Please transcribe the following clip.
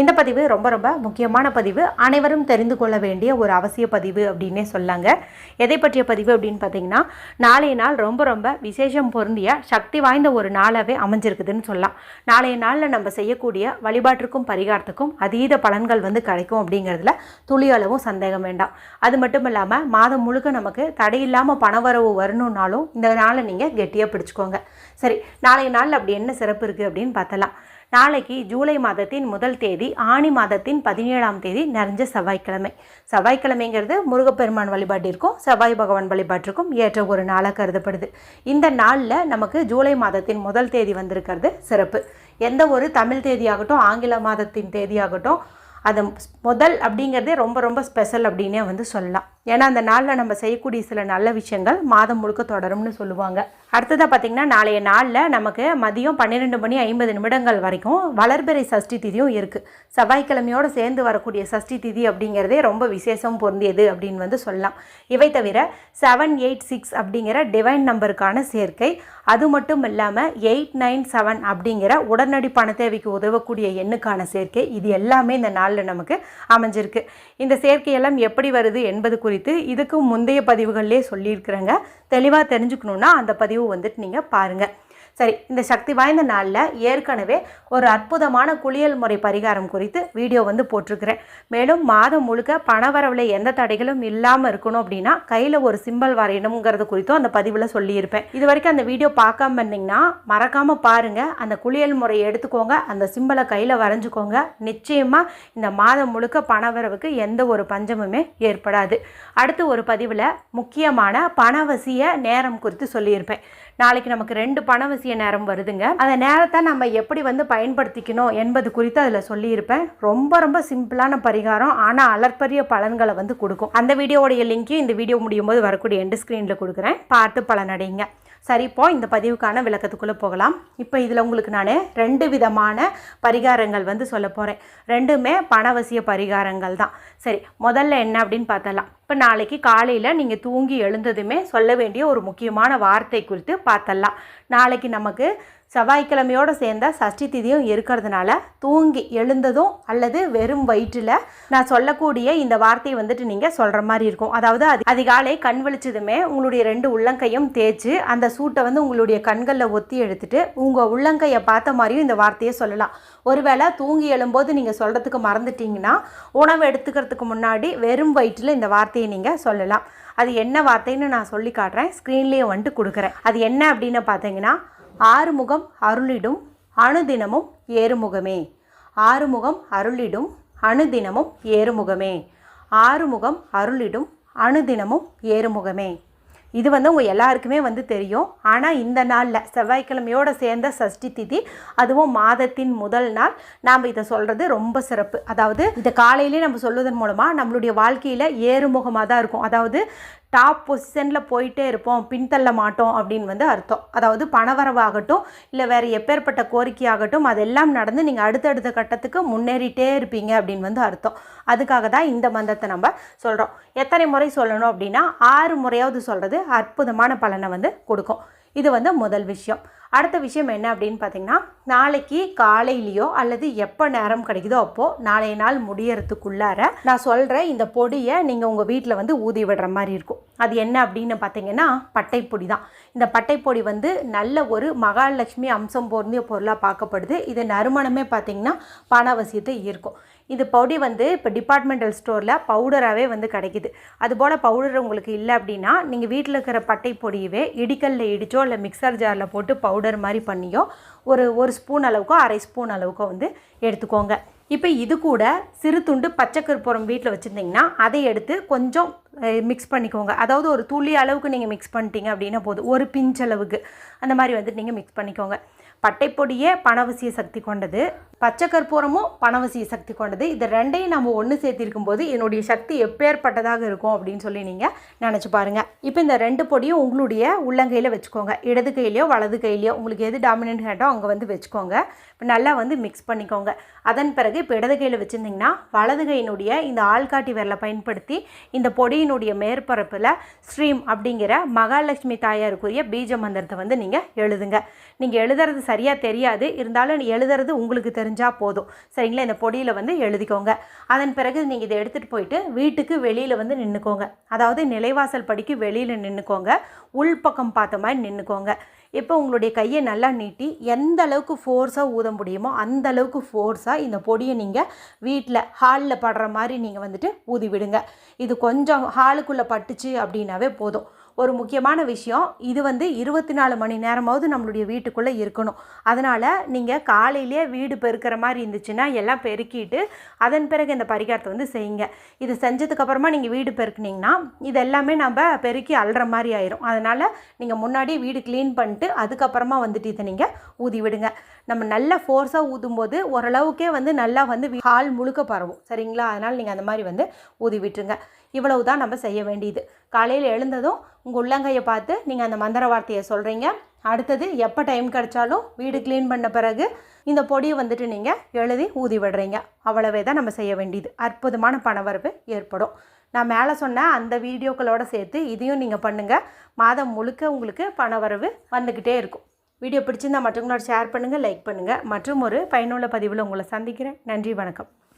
இந்த பதிவு ரொம்ப ரொம்ப முக்கியமான பதிவு. அனைவரும் தெரிந்து கொள்ள வேண்டிய ஒரு அவசிய பதிவு அப்படின்னே சொல்லாங்க. எதை பற்றிய பதிவு அப்படின்னு பார்த்தீங்கன்னா நாளைய நாள் ரொம்ப ரொம்ப விசேஷம் பொருந்திய சக்தி வாய்ந்த ஒரு நாளாகவே அமைஞ்சிருக்குதுன்னு சொல்லலாம். நாளைய நாளில் நம்ம செய்யக்கூடிய வழிபாட்டிற்கும் பரிகாரத்துக்கும் அதீத பலன்கள் வந்து கிடைக்கும் அப்படிங்கிறதுல துளி அளவும் சந்தேகம் வேண்டாம். அது மட்டும் இல்லாமல் மாதம் முழுக்க நமக்கு தடையில்லாமல் பணவரவு வரணும்னாலும் இந்த நாளை நீங்கள் கெட்டியாக பிடிச்சிக்கோங்க. சரி நாளைய நாளில் அப்படி என்ன சிறப்பு இருக்குது அப்படின்னு பார்த்தலாம். நாளைக்கு ஜூலை மாதத்தின் முதல் தேதி ஆணி மாதத்தின் பதினேழாம் தேதி நிறைஞ்ச செவ்வாய்க்கிழமை. செவ்வாய்க்கிழமைங்கிறது முருகப்பெருமான் வழிபாட்டிற்கும் செவ்வாய் பகவான் வழிபாட்டிற்கும் ஏற்ற ஒரு நாளாக கருதப்படுது. இந்த நாளில் நமக்கு ஜூலை மாதத்தின் முதல் தேதி வந்திருக்கிறது சிறப்பு. எந்த ஒரு தமிழ் தேதியாகட்டும் ஆங்கில மாதத்தின் தேதியாகட்டும் அது முதல் அப்படிங்கிறதே ரொம்ப ரொம்ப ஸ்பெஷல் அப்படின்னே வந்து சொல்லலாம். ஏன்னா அந்த நாளில் நம்ம செய்யக்கூடிய சில நல்ல விஷயங்கள் மாதம் முழுக்க தொடரும்னு சொல்லுவாங்க. அடுத்ததாக பார்த்திங்கன்னா நாளைய நாளில் நமக்கு மதியம் பன்னிரெண்டு மணி ஐம்பது நிமிடங்கள் வரைக்கும் வளர்பிறை சஷ்டி திதியும் இருக்குது செவ்வாய்க்கிழமையோடு சேர்ந்து வரக்கூடிய சஷ்டி திதி அப்படிங்கிறதே ரொம்ப விசேஷம் பொருந்தியது அப்படின்னு வந்து சொல்லலாம். இவை தவிர செவன் எயிட் சிக்ஸ் அப்படிங்கிற டிவைன் நம்பருக்கான சேர்க்கை அது மட்டும் இல்லாமல் எயிட் நைன் செவன் அப்படிங்கிற உடனடி பண தேவைக்கு உதவக்கூடிய எண்ணுக்கான சேர்க்கை இது எல்லாமே இந்த நாளில் நமக்கு அமைஞ்சிருக்கு. இந்த சேர்க்கையெல்லாம் எப்படி வருது என்பது குறித்து இதுக்கு முந்தைய பதிவுகள்லேயே சொல்லியிருக்கிறேங்க. தெளிவாக தெரிஞ்சுக்கணுன்னா அந்த பதிவு வந்துட்டு நீங்கள் பாருங்கள் சரி இந்த சக்தி வாய்ந்த நாளில் ஏற்கனவே ஒரு அற்புதமான குளியல் முறை பரிகாரம் குறித்து வீடியோ வந்து போட்டிருக்கிறேன். மேலும் மாதம் முழுக்க பணவரவில் எந்த தடைகளும் இல்லாமல் இருக்கணும் அப்படின்னா கையில் ஒரு சிம்பல் வரையணுங்கிறது குறித்தும் அந்த பதிவில் சொல்லியிருப்பேன். இது வரைக்கும் அந்த வீடியோ பார்க்காம இருந்தீங்கன்னா மறக்காமல் பாருங்கள் அந்த குளியல் முறையை எடுத்துக்கோங்க. அந்த சிம்பலை கையில் வரைஞ்சிக்கோங்க. நிச்சயமாக இந்த மாதம் முழுக்க பணவரவுக்கு எந்த ஒரு பஞ்சமுமே ஏற்படாது. அடுத்து ஒரு பதிவில் முக்கியமான பணவசிய நேரம் குறித்து சொல்லியிருப்பேன். நாளைக்கு நமக்கு ரெண்டு பணவசிய நேரம் வருதுங்க. அந்த நேரத்தை நம்ம எப்படி வந்து பயன்படுத்திக்கணும் என்பது குறித்து அதில் சொல்லியிருப்பேன். ரொம்ப ரொம்ப சிம்பிளான பரிகாரம். ஆனால் அலற்பரிய பலன்களை வந்து கொடுக்கும். அந்த வீடியோவுடைய லிங்க்கையும் இந்த வீடியோ முடியும் போது வரக்கூடிய எண்டு ஸ்க்ரீனில் கொடுக்குறேன். பார்த்து பலனடைங்க. சரி இப்போ இந்த பதிவுக்கான விளக்கத்துக்குள்ளே போகலாம். இப்போ இதில் உங்களுக்கு நான் ரெண்டு விதமான பரிகாரங்கள் வந்து சொல்ல போகிறேன் ரெண்டுமே பணவசிய பரிகாரங்கள் தான். சரி முதல்ல என்ன அப்படின்னு பார்த்தலாம் இப்போ நாளைக்கு காலையில் நீங்கள் தூங்கி எழுந்ததுமே சொல்ல வேண்டிய ஒரு முக்கியமான வார்த்தை குறித்து பார்த்தலாம். நாளைக்கு நமக்கு செவ்வாய்க்கிழமையோடு சேர்ந்த சஷ்டி திதியும் இருக்கிறதுனால தூங்கி எழுந்ததும் அல்லது வெறும் வயிற்றில் நான் சொல்லக்கூடிய இந்த வார்த்தையை வந்துட்டு நீங்கள் சொல்கிற மாதிரி இருக்கும். அதாவது அது அதிகாலை கண் விழிச்சதுமே உங்களுடைய ரெண்டு உள்ளங்கையும் தேய்ச்சி அந்த சூட்டை வந்து உங்களுடைய கண்களில் ஒத்தி எடுத்துட்டு உங்கள் உள்ளங்கையை பார்த்த மாதிரியும் இந்த வார்த்தையை சொல்லலாம். ஒருவேளை தூங்கி எழும்போது நீங்கள் சொல்கிறதுக்கு மறந்துட்டீங்கன்னா உணவு எடுத்துக்கிறதுக்கு முன்னாடி வெறும் வயிற்றில் இந்த வார்த்தையை நீங்கள் சொல்லலாம். அது என்ன வார்த்தைன்னு நான் சொல்லி காட்டுறேன். ஸ்க்ரீன்லேயே வந்துட்டு கொடுக்குறேன். அது என்ன அப்படின்னு பார்த்தீங்கன்னா ஆறுமுகம் அருளிடும் அணுதினமும் ஏறுமுகமே. ஆறுமுகம் அருளிடும் அணுதினமும் ஏறுமுகமே. ஆறுமுகம் அருளிடும் அணுதினமும் ஏறுமுகமே. இது வந்து உங்கள் எல்லாருக்குமே வந்து தெரியும். ஆனால் இந்த நாளில் செவ்வாய்க்கிழமையோடு சேர்ந்த சஷ்டி திதி அதுவும் மாதத்தின் முதல் நாள். நாம் இதை சொல்கிறது ரொம்ப சிறப்பு. அதாவது இதை காலையிலே நம்ம சொல்வதன் மூலமாக நம்மளுடைய வாழ்க்கையில் ஏறுமுகமாக தான் இருக்கும். அதாவது டாப் பொசிஷனில் போயிட்டே இருப்போம் பின்தள்ள மாட்டோம் அப்படின்னு வந்து அர்த்தம். அதாவது பணவரவாகட்டும் இல்லை வேறு எப்பேற்பட்ட கோரிக்கையாகட்டும் அதெல்லாம் நடந்து நீங்கள் அடுத்தடுத்த கட்டத்துக்கு முன்னேறிட்டே இருப்பீங்க அப்படின்னு வந்து அர்த்தம். அதுக்காக தான் இந்த மந்திரத்தை நம்ம சொல்கிறோம் எத்தனை முறை சொல்லணும் அப்படின்னா ஆறு முறையாவது சொல்கிறது அற்புதமான பலனை வந்து கொடுக்கும். இது வந்து முதல் விஷயம். அடுத்த விஷயம் என்ன அப்படின்னு பார்த்தீங்கன்னா நாளைக்கு காலையிலையோ அல்லது எப்போ நேரம் கிடைக்குதோ அப்போது நாளைய நாள் முடியறதுக்குள்ளார நான் சொல்கிற இந்த பொடியை நீங்கள் உங்கள் வீட்டில் வந்து ஊதி விடுற மாதிரி இருக்கும். அது என்ன அப்படின்னு பார்த்தீங்கன்னா பட்டைப்பொடி தான். இந்த பட்டைப்பொடி வந்து நல்ல ஒரு மகாலட்சுமி அம்சம் பொருந்திய பொருளாக பார்க்கப்படுது. இது நறுமணமே பார்த்தீங்கன்னா பணவசியத்தை ஈர்க்கும். இது பொடி வந்து இப்போ டிபார்ட்மெண்டல் ஸ்டோரில் பவுடராகவே வந்து கிடைக்குது. அதுபோல் பவுடர் உங்களுக்கு இல்லை அப்படின்னா நீங்கள் வீட்டில் இருக்கிற பட்டை பொடியவே இடிக்கல்ல இடிச்சோ இல்லை மிக்சர் ஜாரில் போட்டு பவுடர் மாதிரி பண்ணியோ ஒரு ஒரு ஸ்பூன் அளவுக்கோ அரை ஸ்பூன் அளவுக்கோ வந்து எடுத்துக்கோங்க. இப்போ இது கூட சிறு துண்டு பச்சை கற்பூரம் வீட்டில் வச்சுருந்தீங்கன்னா அதை எடுத்து கொஞ்சம் மிக்ஸ் பண்ணிக்கோங்க. அதாவது ஒரு துளி அளவுக்கு நீங்கள் மிக்ஸ் பண்ணிட்டீங்க அப்படின்னா போதும். ஒரு பிஞ்ச் அளவுக்கு. அந்த மாதிரி வந்துட்டு நீங்கள் மிக்ஸ் பண்ணிக்கோங்க. பட்டைப்பொடியே பணவசிய சக்தி கொண்டது. பச்சை கற்பூரமும் பணவசிய சக்தி கொண்டது. இது ரெண்டையும் நம்ம ஒன்று சேர்த்திருக்கும் போது என்னுடைய சக்தி எப்பேற்பட்டதாக இருக்கும் அப்படின்னு சொல்லி நீங்கள் நினச்சி பாருங்கள் இப்போ இந்த ரெண்டு பொடியும் உங்களுடைய உள்ளங்கையில் வச்சுக்கோங்க. இடது கையிலையோ வலது கையிலையோ உங்களுக்கு எது டாமினன்ட் ஹேண்டோ அங்கே வந்து வச்சுக்கோங்க. இப்போ நல்லா வந்து மிக்ஸ் பண்ணிக்கோங்க. அதன் பிறகு இப்போ இடது கையில் வச்சுருந்திங்கன்னா வலது கையினுடைய இந்த ஆள்காட்டி விரலை பயன்படுத்தி இந்த பூமியினுடைய மேற்பரப்பில் ஸ்ரீம் அப்படிங்கிற மகாலட்சுமி தாயாருக்குரிய பீஜ மந்திரத்தை வந்து நீங்கள் எழுதுங்க. நீங்கள் எழுதுறது சரியாக தெரியாது. இருந்தாலும் எழுதுறது உங்களுக்கு தெரிஞ்சால் போதும். சரிங்களா? இந்த பொடியில் வந்து எழுதிக்கோங்க. அதன் பிறகு நீங்கள் இதை எடுத்துகிட்டு போயிட்டு வீட்டுக்கு வெளியில் வந்து நின்றுக்கோங்க அதாவது நிலைவாசல் படிக்கு வெளியில் நின்றுக்கோங்க உள்பக்கம் பார்த்த மாதிரி நின்றுக்கோங்க இப்போ உங்களுடைய கையை நல்லா நீட்டி எந்த அளவுக்கு ஃபோர்ஸாக ஊத முடியுமோ அந்த அளவுக்கு ஃபோர்ஸாக இந்த பொடியை நீங்கள் வீட்டில் ஹாலில் படுற மாதிரி நீங்கள் வந்துட்டு ஊதி விடுங்க. இது கொஞ்சம் ஹாலுக்குள்ளே பட்டுச்சு அப்படின்னாவே போதும். ஒரு முக்கியமான விஷயம். இது வந்து இருபத்தி நாலு மணி நேரமாவது நம்மளுடைய வீட்டுக்குள்ளே இருக்கணும். அதனால் நீங்கள் காலையிலேயே வீடு பெருக்கிற மாதிரி இருந்துச்சுன்னா எல்லாம் பெருக்கிட்டு அதன் பிறகு இந்த பரிகாரத்தை வந்து செய்யுங்க. இது செஞ்சதுக்கப்புறமா நீங்கள் வீடு பெருக்குனீங்கன்னா இது எல்லாமே நம்ம பெருக்கி அள்ளுற மாதிரி ஆயிரும். அதனால் நீங்கள் முன்னாடியே வீடு க்ளீன் பண்ணிட்டு அதுக்கப்புறமா வந்துட்டு இதை நீங்கள் ஊதி விடுங்க. நம்ம நல்ல ஃபோர்ஸாக ஊதும்போது ஓரளவுக்கே வந்து நல்லா வந்து ஹால் முழுக்க பரவும். சரிங்களா? அதனால் நீங்கள் அந்த மாதிரி வந்து ஊதி விட்டுருங்க. இவ்வளவு தான் நம்ம செய்ய வேண்டியது. காலையில் எழுந்ததும் உங்கள் உள்ளங்கையை பார்த்து நீங்கள் அந்த மந்திர வார்த்தையை சொல்கிறீங்க அடுத்தது எப்போ டைம் கிடைச்சாலும் வீடு க்ளீன் பண்ண பிறகு இந்த பொடியை வந்துட்டு நீங்கள் எழுதி ஊதி விடுறீங்க. அவ்வளவே தான் நம்ம செய்ய வேண்டியது. அற்புதமான பணவரவு ஏற்படும். நான் மேலே சொன்ன அந்த வீடியோக்களோட சேர்த்து இதையும் நீங்கள் பண்ணுங்கள் மாதம் முழுக்க உங்களுக்கு பணவரவு வந்துக்கிட்டே இருக்கும். வீடியோ பிடிச்சிருந்தா மற்றவங்களோட ஷேர் பண்ணுங்கள் லைக் பண்ணுங்கள் மற்றும் ஒரு பயனுள்ள பதிவில் உங்களை சந்திக்கிறேன். நன்றி வணக்கம்.